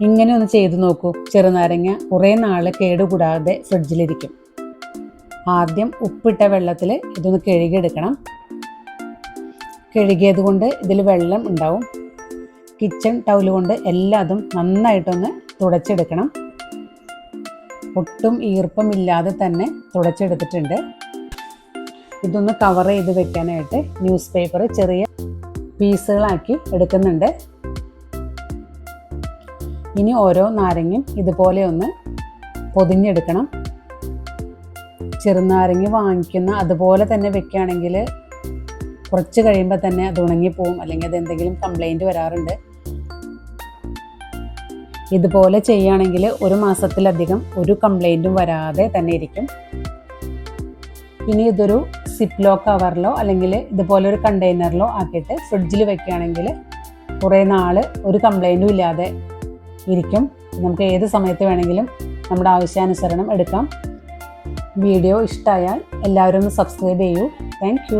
ഇങ്ങനെ ഒന്ന് ചെയ്തു നോക്കൂ. ചെറുനാരങ്ങ കുറേ നാൾ കേടുകൂടാതെ ഫ്രിഡ്ജിലിരിക്കും. ആദ്യം ഉപ്പിട്ട വെള്ളത്തിൽ ഇതൊന്ന് കഴുകിയെടുക്കണം. കഴുകിയത് കൊണ്ട് ഇതിൽ വെള്ളം ഉണ്ടാവും. കിച്ചൺ ടൗൽ കൊണ്ട് എല്ലാതും നന്നായിട്ടൊന്ന് തുടച്ചെടുക്കണം. ഒട്ടും ഈർപ്പമില്ലാതെ തന്നെ തുടച്ചെടുത്തിട്ടുണ്ട്. ഇതൊന്ന് കവർ ചെയ്ത് വെക്കാനായിട്ട് ന്യൂസ് പേപ്പർ ചെറിയ പീസുകളാക്കി എടുക്കുന്നുണ്ട്. ഇനി ഓരോ നാരങ്ങയും ഇതുപോലെ ഒന്ന് പൊതിഞ്ഞെടുക്കണം. ചെറുനാരങ്ങ വാങ്ങിക്കുന്ന അതുപോലെ തന്നെ വെക്കുകയാണെങ്കിൽ കുറച്ച് കഴിയുമ്പോൾ തന്നെ അത് ഉണങ്ങിപ്പോവും അല്ലെങ്കിൽ അത് എന്തെങ്കിലും കംപ്ലൈന്റ് വരാറുണ്ട്. ഇതുപോലെ ചെയ്യുകയാണെങ്കിൽ ഒരു മാസത്തിലധികം ഒരു കംപ്ലൈന്റും വരാതെ തന്നെ ഇരിക്കും. ഇനി ഇതൊരു സിപ്ലോ കവറിലോ അല്ലെങ്കിൽ ഇതുപോലെ ഒരു കണ്ടെയ്നറിലോ ആക്കിയിട്ട് ഫ്രിഡ്ജിൽ വെക്കുകയാണെങ്കിൽ കുറേ നാൾ ഒരു കംപ്ലൈന്റും ഇല്ലാതെ ഇരിക്കും. നമുക്ക് ഏത് സമയത്ത് വേണമെങ്കിലും നമ്മുടെ ആവശ്യാനുസരണം എടുക്കാം. വീഡിയോ ഇഷ്ടമായാൽ എല്ലാവരും ഒന്ന് സബ്സ്ക്രൈബ് ചെയ്യൂ. താങ്ക്